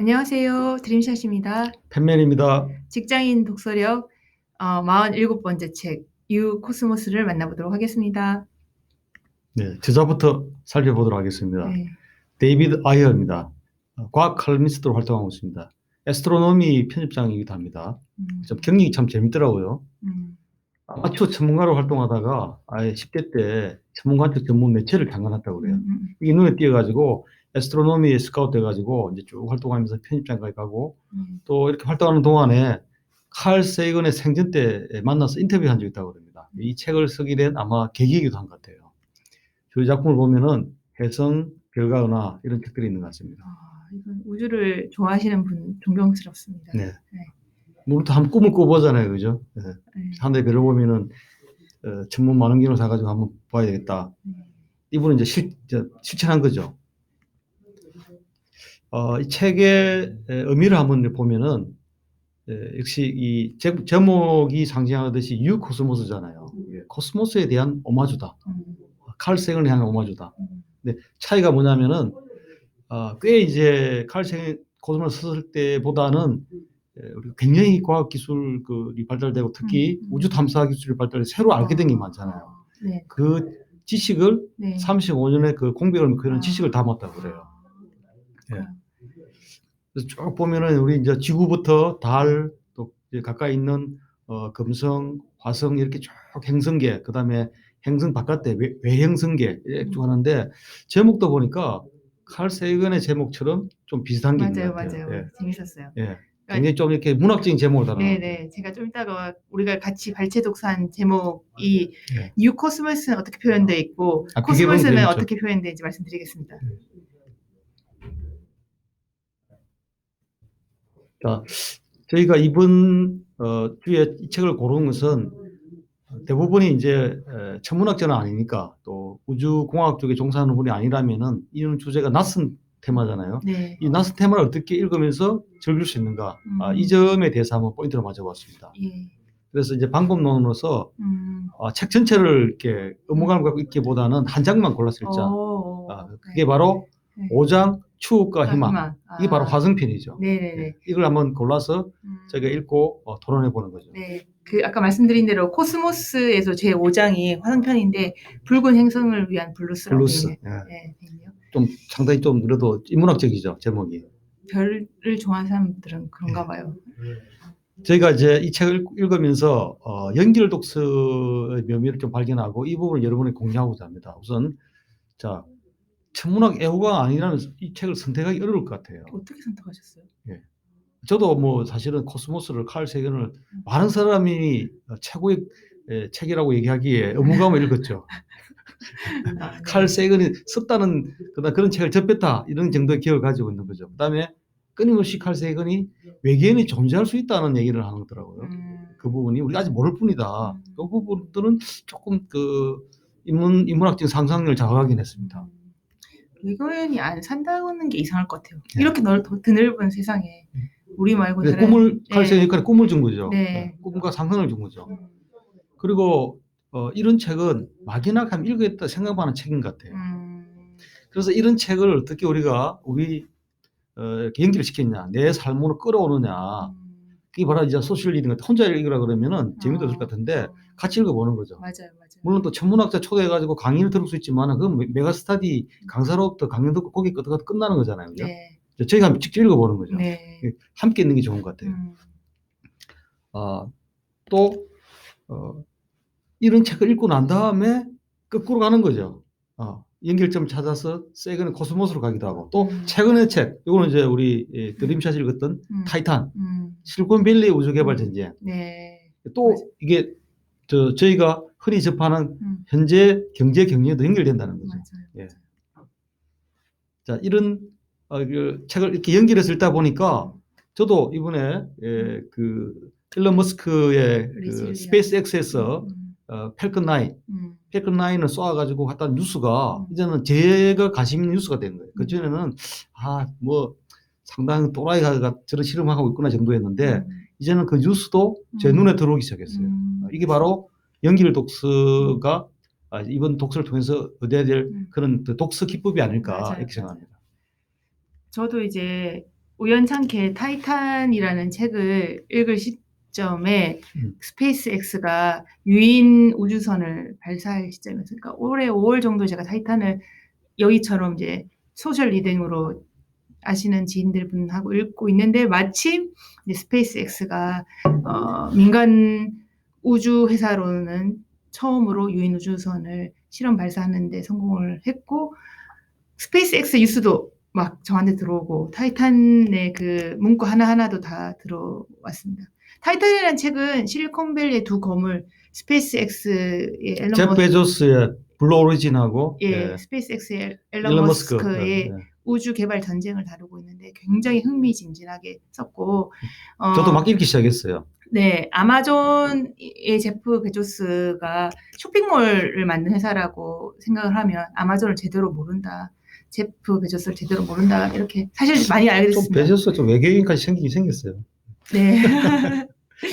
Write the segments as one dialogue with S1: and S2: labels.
S1: 안녕하세요. 드림샷입니다.
S2: 팬맨입니다.
S1: 직장인 독서력 어, 47번째 책, 유 코스모스를 만나보도록 하겠습니다.
S2: 네, 저자부터 살펴보도록 하겠습니다.
S1: 네.
S2: 데이비드 아이어입니다. 어, 과학 칼럼니스트로 활동하고 있습니다. 에스트로노미 편집장이기도 합니다.
S1: 음,
S2: 좀 경력이 참 재밌더라고요.
S1: 음,
S2: 아마추어 전문가로 활동하다가 아예 10대 때 전문가한테 전문 매체를 장관했다고 그래요.
S1: 음, 음,
S2: 이게 눈에 띄어가지고 에스트로노미에 스카우트 돼가지고 이제 쭉 활동하면서 편집장까지 가고
S1: 음.
S2: 또 이렇게 활동하는 동안에 칼 세이건의 생전 때 만나서 인터뷰한 적이 있다고 합니다. 이 책을 쓰게 된 아마 계기이기도 한 것 같아요. 저 작품을 보면은 해성, 별과 은하 이런 책들이 있는 것 같습니다.
S1: 아, 이건 우주를 좋아하시는 분 존경스럽습니다.
S2: 네.
S1: 네.
S2: 우리도 한 꿈을 꿔보잖아요, 그죠? 네.
S1: 네.
S2: 하늘의 별을 보면은 어, 천문 만원경을 사가지고 한번 봐야 되겠다.
S1: 네.
S2: 이분은 이제 실, 저, 실천한 거죠. 어, 이 책의 에, 의미를 한번 보면은 에, 역시 이 제, 제목이 상징하듯이 유 코스모스잖아요. 예, 코스모스에 대한 오마주다.
S1: 음,
S2: 칼 세건에 대한 오마주다.
S1: 음,
S2: 차이가 뭐냐면은 어, 꽤 이제 칼 세건 코스모스 썼을 때보다는 에, 우리가 굉장히 과학 기술이 발달되고 특히
S1: 음, 음.
S2: 우주 탐사 기술이 발달해 새로 알게 된 게 많잖아요.
S1: 네.
S2: 그 지식을
S1: 네.
S2: 35년의 그 공백을 그런
S1: 아.
S2: 지식을 담았다고 그래요. 예. 그래서 쭉 보면은 우리 이제 지구부터 달, 또 가까이 있는 어, 금성, 화성 이렇게 쭉 행성계, 그 다음에 행성 바깥에 외, 외행성계 이렇게 쭉 하는데 제목도 보니까 칼 세이건의 제목처럼 좀 비슷한 게 있는
S1: 맞아요,
S2: 것 같아요.
S1: 맞아요. 재밌었어요.
S2: 예. 예. 굉장히 좀 이렇게 문학적인 제목을 같아요.
S1: 네네. 제가 좀 이따가 우리가 같이 발췌 독서한 제목이
S2: 네.
S1: 뉴 코스모스는 어떻게 표현되어 있고
S2: 아,
S1: 코스모스는. 어떻게 표현되는지 말씀드리겠습니다.
S2: 자, 저희가 이번 어, 주에 이 책을 고른 것은 대부분이 이제 에, 천문학자는 아니니까 또 우주공학 쪽에 종사하는 분이 아니라면은 이런 주제가 낯선 테마잖아요.
S1: 네.
S2: 이 낯선 테마를 어떻게 읽으면서 즐길 수 있는가 아,
S1: 음.
S2: 이 점에 대해서 한번 포인트를 맞춰봤습니다.
S1: 예.
S2: 그래서 이제 방법론으로서
S1: 음.
S2: 아, 책 전체를 이렇게 의무감을 갖고 읽기보다는 한 장만 골라서 읽자.
S1: 오,
S2: 아, 그게
S1: 네.
S2: 바로
S1: 네.
S2: 5장 추억과
S1: 아,
S2: 희망.
S1: 희망.
S2: 이게 바로
S1: 아.
S2: 화성편이죠.
S1: 네네네.
S2: 이걸 한번 골라서
S1: 음.
S2: 저희가 읽고 어, 토론해 보는 거죠.
S1: 네. 그 아까 말씀드린 대로 코스모스에서 제 5장이 화성편인데 붉은 행성을 위한 블루스라고
S2: 블루스.
S1: 돼 있네요.
S2: 예.
S1: 네.
S2: 좀 상당히 좀 그래도 인문학적이죠 제목이.
S1: 별을 좋아하는 사람들은 그런가 봐요.
S2: 저희가 이제 이 책을 읽- 읽으면서 어, 연결 독서의 묘미를 좀 발견하고 이 부분을 여러분이 공유하고자 합니다. 우선 자 천문학 애호가 아니라면 이 책을 선택하기 어려울 것 같아요.
S1: 어떻게 선택하셨어요?
S2: 저도 뭐 사실은 코스모스를 칼 세견을 많은 사람이 최고의 에, 책이라고 얘기하기에 의무감을 읽었죠.
S1: 아, 네.
S2: 칼 세건이 썼다는 그다음 그런 책을 접했다 이런 정도의 기억을 가지고 있는 거죠. 그다음에 끊임없이 칼 세건이 외계인이 존재할 수 있다는 얘기를 하는 거더라고요.
S1: 음.
S2: 그 부분이 우리가 아직 모를 뿐이다.
S1: 음.
S2: 그 부분들은 조금 그 인문 인문학적인 상상력을 자극하긴 했습니다.
S1: 음. 외국인이 안 산다는 게 이상할 것 같아요.
S2: 네.
S1: 이렇게 넓, 드넓은 세상에 우리 말고
S2: 그래서
S1: 다른
S2: 꿈을 칼
S1: 네.
S2: 꿈을 준 거죠.
S1: 네.
S2: 꿈과 상상을 준 거죠.
S1: 음,
S2: 그리고 어, 이런 책은 막연하게 하면 읽어야겠다 생각하는 책인 것 같아요.
S1: 음,
S2: 그래서 이런 책을 어떻게 우리가 우리 어, 이렇게 시켰냐, 내 삶으로 끌어오느냐,
S1: 음.
S2: 그게 바로 이제 소셜 리딩 같은 혼자 읽으라 그러면은 재미도 없을
S1: 어,
S2: 것 같은데
S1: 어.
S2: 같이 읽어보는 거죠.
S1: 맞아요, 맞아요.
S2: 물론 또 천문학자 초대해가지고 강의를 들을 수 있지만 그건 메- 메가 스타디 강사로부터 강연 듣고 거기 끝 끝나는 거잖아요. 그죠?
S1: 네,
S2: 저희가 한번 직접 읽어보는 거죠.
S1: 네.
S2: 함께 있는 게 좋은 것 같아요.
S1: 음,
S2: 아, 또 어, 이런 책을 읽고 난 다음에 거꾸로 가는 거죠. 어, 연결점 찾아서 세근의 코스모스로 가기도 하고 또
S1: 음.
S2: 최근의 책, 이거는 이제 우리 예, 드림샷이 읽었던
S1: 음,
S2: 타이탄,
S1: 음,
S2: 실리콘밸리 우주개발 전쟁.
S1: 네.
S2: 또
S1: 맞아.
S2: 이게 저 저희가 흔히 접하는
S1: 음,
S2: 현재 경제 경제도 연결된다는 거죠.
S1: 맞아요.
S2: 예. 자 이런 어, 그 책을 이렇게 연결해서 읽다 보니까 저도 이번에 예, 그 일론 머스크의 그
S1: 리질리언.
S2: 스페이스 X에서
S1: 음,
S2: 어, 펠컨 9,
S1: 음,
S2: 펠컨 9을 쏘아가지고 갔다는 뉴스가
S1: 음.
S2: 이제는 제가 관심 있는 뉴스가 된 거예요. 그 전에는 아 뭐 상당히 또라이가 저런 실험하고 있구나 정도였는데
S1: 음,
S2: 이제는 그 뉴스도 제
S1: 음.
S2: 눈에 들어오기 시작했어요.
S1: 음.
S2: 이게 바로 연길 독서가 아, 이번 독서를 통해서 얻어야 될
S1: 음.
S2: 그런 그 독서 기법이 아닐까
S1: 맞아요.
S2: 이렇게 생각합니다.
S1: 저도 이제 우연찮게 타이탄이라는 책을 읽을 시점에
S2: 음.
S1: 스페이스 X가 유인 우주선을 발사할 시점이었어요. 그러니까 올해 5월 정도 제가 타이탄을 여기처럼 이제 소셜 리딩으로 아시는 지인들 분하고 읽고 있는데 마침 스페이스 X가 어, 민간 우주 회사로는 처음으로 유인 우주선을 실험 발사하는데 성공을 했고 스페이스 X 뉴스도 막 저한테 들어오고 타이탄의 그 문구 하나 하나도 다 들어왔습니다. 타이탄이라는 책은 실리콘밸리의 두 거물 스페이스 X의 앨런 머스크
S2: 베조스의 블루 오리진하고
S1: 예,
S2: 예,
S1: 스페이스 X의 앨런
S2: 머스크.
S1: 머스크의
S2: 예, 예.
S1: 우주 개발 전쟁을 다루고 있는데 굉장히 흥미진진하게 썼고 어,
S2: 저도 막 읽기 시작했어요.
S1: 네 아마존의 제프 베조스가 쇼핑몰을 만든 회사라고 생각을 하면 아마존을 제대로 모른다 제프 베조스를 제대로 모른다 이렇게 사실 많이 알게
S2: 좀
S1: 됐습니다.
S2: 베조스 좀 외계인까지 생기긴 생겼어요.
S1: 네.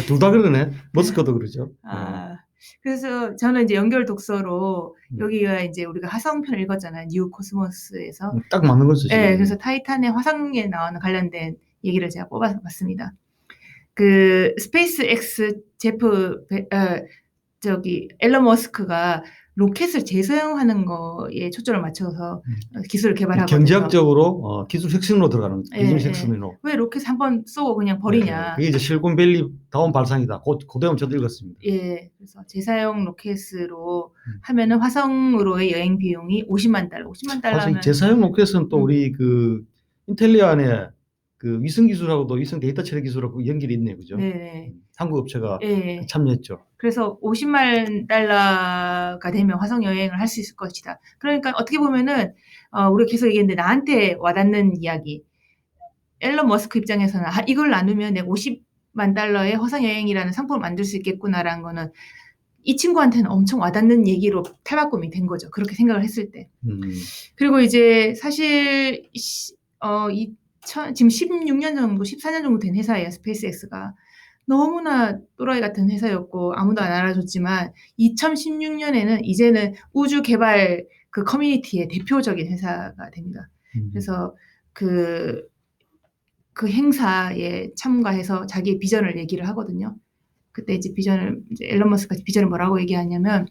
S2: 둘 다 그러네. 머스크도 그러죠.
S1: 아, 그래서 저는 이제 연결 독서로
S2: 음.
S1: 여기가 이제 우리가 화성편 읽었잖아요. 뉴 코스모스에서.
S2: 예. 딱 맞는 거죠. 지금.
S1: 네, 그래서 타이탄의 화성에 나오는 관련된 얘기를 제가 뽑아봤습니다. 그 스페이스 X 제프 베- 어, 저기 앨런 머스크가 로켓을 재사용하는 거에 초점을 맞춰서
S2: 음.
S1: 기술을 개발하거든요.
S2: 경제학적으로 어, 기술 혁신으로 들어가는.
S1: 예,
S2: 기술
S1: 예.
S2: 혁신으로.
S1: 왜 로켓 한 번 쏘고 그냥 버리냐?
S2: 네, 그게 이제 실리콘밸리 다운 발상이다. 고, 고대원 저도 읽었습니다.
S1: 예, 그래서 재사용 로켓으로
S2: 음.
S1: 하면은 화성으로의 여행 비용이 50만 달러, 50만
S2: 사실
S1: 달러면
S2: 재사용 로켓은 또
S1: 음.
S2: 우리 그 인텔리아 안에 그 위성 기술하고도 위성 데이터 처리 기술하고 연결이 있네요. 그죠?
S1: 네네.
S2: 한국 업체가
S1: 예.
S2: 참여했죠.
S1: 그래서 50만 달러가 되면 화성 여행을 할 수 있을 것이다. 그러니까 어떻게 보면은 어, 우리가 계속 얘기했는데 나한테 와닿는 이야기. 앨런 머스크 입장에서는 아, 이걸 나누면 내가 50만 달러의 화성 여행이라는 상품을 만들 수 있겠구나라는 거는 이 친구한테는 엄청 와닿는 얘기로 탈바꿈이 된 거죠. 그렇게 생각을 했을 때.
S2: 음.
S1: 그리고 이제 사실 시- 어, 2000, 지금 16년 정도, 14년 정도 된 회사예요. 스페이스X가. 너무나 또라이 같은 회사였고 아무도 안 알아줬지만 2016년에는 이제는 우주 개발 그 커뮤니티의 대표적인 회사가 됩니다.
S2: 음.
S1: 그래서 그, 그 행사에 참가해서 자기의 비전을 얘기를 하거든요. 그때 이제 비전을, 이제 앨런 머스크가 비전을 뭐라고 얘기하냐면,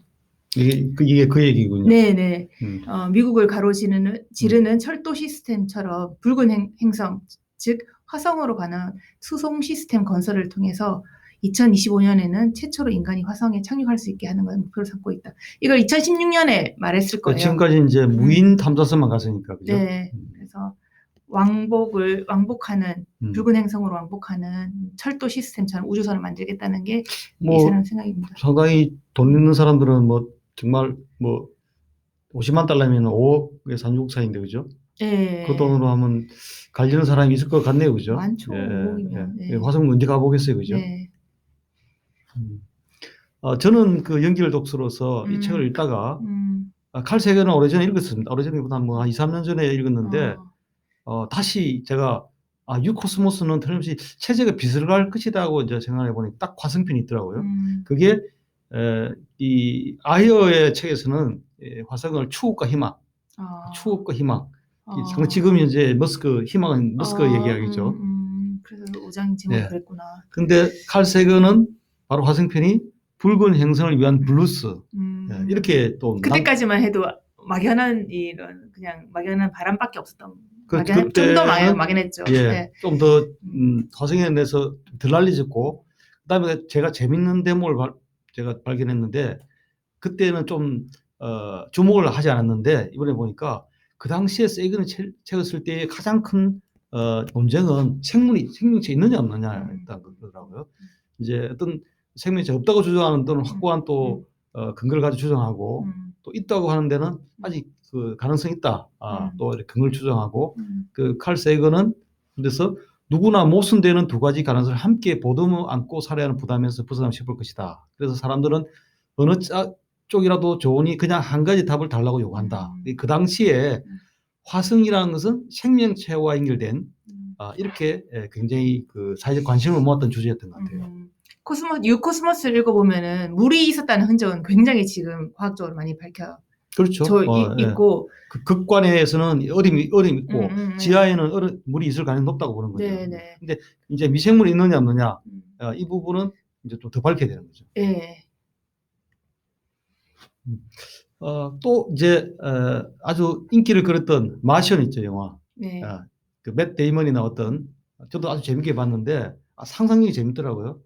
S2: 이게 그, 이게 그 얘기군요.
S1: 네네.
S2: 음.
S1: 어, 미국을 가로지르는 지르는 철도 시스템처럼 붉은 행, 행성, 즉 화성으로 가는 수송 시스템 건설을 통해서 2025년에는 최초로 인간이 화성에 착륙할 수 있게 하는 걸 목표로 삼고 있다. 이걸 2016년에 말했을
S2: 그
S1: 거예요.
S2: 지금까지 이제 무인 탐사선만 갔으니까 그죠?
S1: 네.
S2: 음.
S1: 그래서 왕복을 왕복하는
S2: 음.
S1: 붉은 행성으로 왕복하는 철도 시스템처럼 우주선을 만들겠다는
S2: 게뭐
S1: 예사는 생각입니다.
S2: 상당히 돈 있는 사람들은 뭐 정말 뭐 50만 달러면 5억의 산유국사인데 그죠?
S1: 네.
S2: 그 돈으로 하면 갈리는 사람이 있을 것 같네요, 그죠?
S1: 많죠,
S2: 예,
S1: 5억이면.
S2: 예.
S1: 네.
S2: 화성 언제 가보겠어요, 그죠?
S1: 네.
S2: 음. 어, 저는 그 연기를 독서로서
S1: 음.
S2: 이 책을 읽다가
S1: 음.
S2: 아, 칼 세계는 오래전에 읽었습니다. 오래전에보다 뭐한 2, 3년 전에 읽었는데
S1: 어.
S2: 어, 다시 제가 아, 유코스모스는 틀림없이 체제가 갈 것이다 하고 이제 생각해 보니 딱 화성편이 있더라고요.
S1: 음.
S2: 그게 에, 이 아이어의 책에서는 예, 화성을 추억과 희망,
S1: 아.
S2: 추억과 희망.
S1: 어.
S2: 이- 지금 이제 머스크 희망은 머스크
S1: 어,
S2: 얘기하겠죠.
S1: 음, 음. 그래서 오장 제목이
S2: 예.
S1: 그랬구나.
S2: 근데 칼 세거는 바로 화성편이 붉은 행성을 위한 블루스
S1: 음.
S2: 예, 이렇게 또 남-
S1: 그때까지만 해도 막연한 이런 그냥 막연한 바람밖에 없었던.
S2: 그-
S1: 막연 좀더 막연했죠.
S2: 예,
S1: 네.
S2: 좀더 음, 화성에 대해서 덜 알려졌고 그다음에 제가 재밌는 대목을 발- 제가 발견했는데 그때는 좀 어, 주목을 하지 않았는데 이번에 보니까 그 당시에 세이건의 책- 책을 쓸때 가장 큰 어, 논쟁은 생물이 생명체 있느냐
S1: 음.
S2: 없느냐였다는 거더라고요. 이제 어떤 생명체 없다고 주장하는 또는 확고한 또 어, 근거를 가지고 주장하고
S1: 음,
S2: 또 있다고 하는 데는 아직 그 가능성 이 있다. 아,
S1: 음.
S2: 또 근거를 주장하고
S1: 음,
S2: 그칼 세이건은 그래서 누구나 모순되는 두 가지 가능성을 함께 보듬어 안고 살아야 하는 부담에서 벗어나고 싶을 것이다. 그래서 사람들은 어느 짜, 쪽이라도 좋으니 그냥 한 가지 답을 달라고 요구한다.
S1: 음.
S2: 그 당시에
S1: 음.
S2: 화성이라는 것은 생명체와 연결된
S1: 음,
S2: 아, 이렇게 예, 굉장히 그 사회적 관심을 모았던 주제였던 것 같아요.
S1: 음. 코스모 뉴 코스모스를 읽어보면은 물이 있었다는 흔적은 굉장히 지금 과학적으로 많이 밝혀.
S2: 그렇죠.
S1: 저
S2: 어,
S1: 이-
S2: 예.
S1: 있고
S2: 그 극관에서는 얼음이 얼음 있고
S1: 음, 음, 음.
S2: 지하에는 얼음, 물이 있을 가능성이 높다고 보는 거죠.
S1: 네, 네.
S2: 이제 미생물이 있느냐 없느냐
S1: 음.
S2: 어, 이 부분은 이제 좀 더 밝혀야 되는 거죠.
S1: 예.
S2: 어, 또 이제 어, 아주 인기를 끌었던 마션 있죠 영화.
S1: 네.
S2: 아, 그맷 데이먼이 나왔던 저도 아주 재밌게 봤는데 아, 상상력이 재밌더라고요.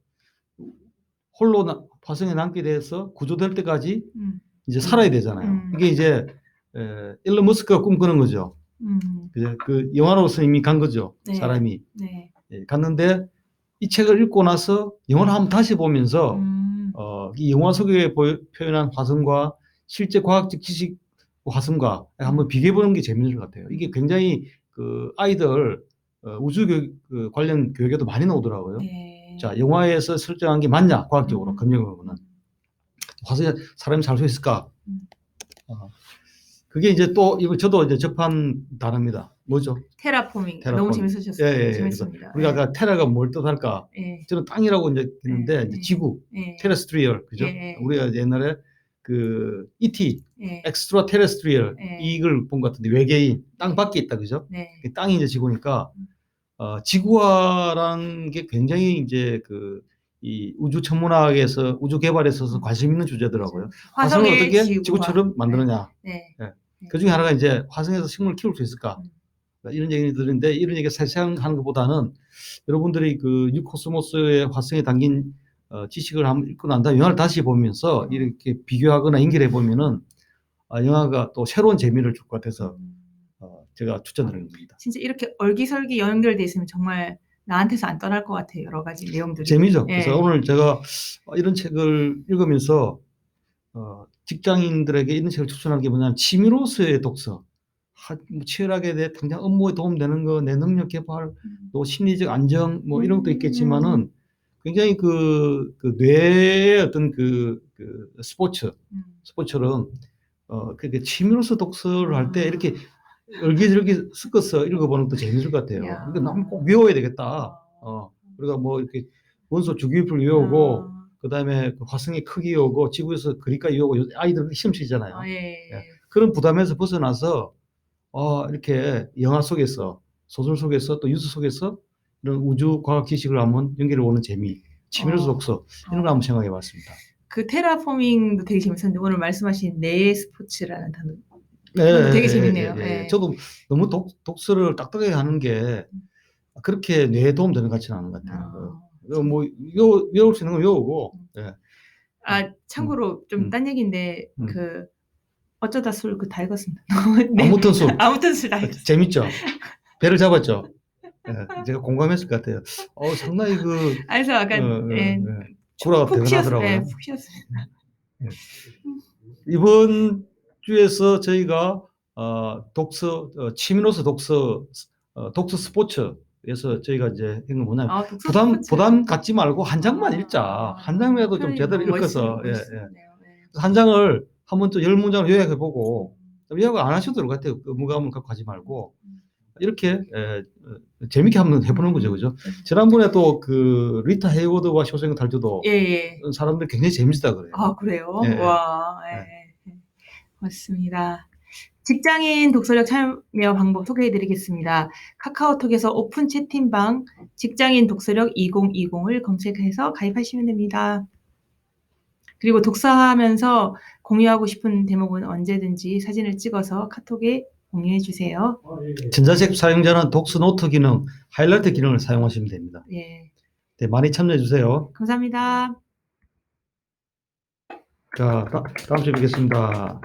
S2: 홀로 나, 화성에 남게 돼서 구조될 때까지
S1: 음.
S2: 이제 살아야 되잖아요.
S1: 음.
S2: 이게 이제 에, 일론 머스크가 꿈꾸는 거죠.
S1: 음.
S2: 그죠? 그 영화로서 이미 간 거죠.
S1: 네.
S2: 사람이
S1: 네.
S2: 예, 갔는데 이 책을 읽고 나서 영화를 한번 다시 보면서
S1: 음.
S2: 어, 이 영화 속에 보여, 표현한 화성과 실제 과학적 지식 화성과 한번 비교해 보는 게 재밌는 것 같아요. 이게 굉장히 그 아이들 어, 우주 교육 그 관련 교육에도 많이 나오더라고요.
S1: 네.
S2: 자, 영화에서 설정한 게 맞냐, 과학적으로,
S1: 음.
S2: 검증으로는. 화성에 사람이 살 수 있을까?
S1: 음.
S2: 어, 그게 이제 또, 이거 저도 이제 접한 단어입니다. 뭐죠?
S1: 테라포밍.
S2: 테라포밍.
S1: 너무 재밌으셨어요.
S2: 예, 예, 예.
S1: 재밌습니다.
S2: 우리가 아까 테라가 뭘 뜻할까?
S1: 예.
S2: 저는 땅이라고 이제 했는데,
S1: 네,
S2: 이제
S1: 네.
S2: 지구,
S1: 예.
S2: 테레스트리얼, 그죠?
S1: 예, 예.
S2: 우리가 옛날에 그 ET,
S1: 예.
S2: 엑스트라 테레스트리얼
S1: 예.
S2: 이걸 본 것 같은데 외계인 땅 밖에 있다 그죠?
S1: 네.
S2: 그 땅이 이제 지구니까
S1: 음.
S2: 어, 지구화라는 게 굉장히 이제 그 이 우주 천문학에서 우주 개발에 있어서 관심 있는 주제더라고요. 화성을 어떻게
S1: 지구화.
S2: 지구처럼 만드느냐.
S1: 네.
S2: 그 중에 하나가 이제 화성에서 생물을 키울 수 있을까?
S1: 음.
S2: 이런 얘기들인데 이런 얘기가 세세하는 것보다는 여러분들이 그 유코스모스의 화성에 담긴 어, 지식을 한번 읽고 난 다음에 영화를 다시 보면서 이렇게 비교하거나 연결해 보면은 아, 영화가 또 새로운 재미를 줄 것 같아서 어, 제가 추천드리는 겁니다.
S1: 진짜 이렇게 얼기설기 연결돼 있으면 정말 나한테서 안 떠날 것 같아요. 여러 가지 내용들이.
S2: 재미죠.
S1: 예.
S2: 그래서 오늘 제가 어, 이런 책을 읽으면서 어, 직장인들에게 이런 책을 추천하는 게 뭐냐면 취미로서의 독서. 하, 뭐 치열하게 내 당장 업무에 도움되는 거, 내 능력 개발,
S1: 음.
S2: 또 심리적 안정 뭐 이런 것도
S1: 음.
S2: 있겠지만은 굉장히 그, 그 뇌의 어떤 그, 그 스포츠,
S1: 음.
S2: 스포츠처럼 어, 그게 취미로서 독서를 할때
S1: 아.
S2: 이렇게 열기저기 섞어서 읽어보는 것도 재밌을 것 같아요.
S1: 야.
S2: 그러니까 나는 꼭 외워야 되겠다. 어, 우리가 뭐 이렇게 원소 주기율 외우고
S1: 아.
S2: 그다음에 그 화성의 크기 외우고 지구에서 그리까지 외우고 아이들 시험 치잖아요.
S1: 아, 예.
S2: 예. 그런 부담에서 벗어나서 어, 이렇게 영화 속에서 소설 속에서 또 뉴스 속에서 이런 우주 과학 지식을 한번 연결해 보는 재미, 취미로서
S1: 어.
S2: 독서 이런 걸 한번 생각해 봤습니다.
S1: 그 테라포밍도 되게 재밌었는데 오늘 말씀하신 내 스포츠라는 단어.
S2: 네,
S1: 되게
S2: 예,
S1: 재밌네요.
S2: 예, 예.
S1: 예.
S2: 저도 너무 독, 독서를 딱딱하게 하는 게 그렇게 뇌에 도움 되는 것 같지는 않은 것 같아요.
S1: 아,
S2: 어, 뭐 외워, 외울 수 있는 건 외우고 예.
S1: 아, 참고로 좀
S2: 음.
S1: 딴 얘기인데
S2: 음.
S1: 그 어쩌다 술 그 다 읽었습니다. 네.
S2: 아무튼 수
S1: 아무튼 술 다 읽었어요.
S2: 재밌죠. 배를 잡았죠. 예, 제가 공감했을 것 같아요. 어, 상당히 그
S1: 그래서 약간
S2: 어, 어,
S1: 예,
S2: 예. 구라가
S1: 푹 쉬었어요.
S2: 대단하더라고요.
S1: 예, 푹 쉬었습니다.
S2: 이번 주에서 저희가 어, 독서 어, 취미로서 독서 어, 독서 스포츠에서 저희가 이제 이건 뭐냐면
S1: 아, 독서
S2: 부담
S1: 스포츠.
S2: 부담 갖지 말고 한 장만
S1: 아,
S2: 읽자. 한 장이라도 좀
S1: 표현이
S2: 제대로
S1: 너무
S2: 읽어서 예,
S1: 멋있네요.
S2: 예.
S1: 예.
S2: 한 장을 한번 또 열 문장을 요약해 보고 요약 안 하셔도 될 것 같아요. 그 무감을 갖고 하지 말고 이렇게 에, 어, 재밌게 한번 해보는 거죠, 그죠? 지난번에 또 그 리타 헤이워드와 쇼생의 탈주도
S1: 예, 예.
S2: 사람들 굉장히 재밌다 그래요.
S1: 아, 그래요?
S2: 예, 예.
S1: 와, 예. 맞습니다. 직장인 독서력 참여 방법 소개해 드리겠습니다. 카카오톡에서 오픈 채팅방 직장인 독서력 2020을 검색해서 가입하시면 됩니다. 그리고 독서하면서 공유하고 싶은 대목은 언제든지 사진을 찍어서 카톡에 공유해 주세요.
S2: 전자책 사용자는 독서 노트 기능, 하이라이트 기능을 사용하시면 됩니다.
S1: 예.
S2: 네, 많이 참여해 주세요.
S1: 감사합니다.
S2: 자, 다, 다음 주에 뵙겠습니다.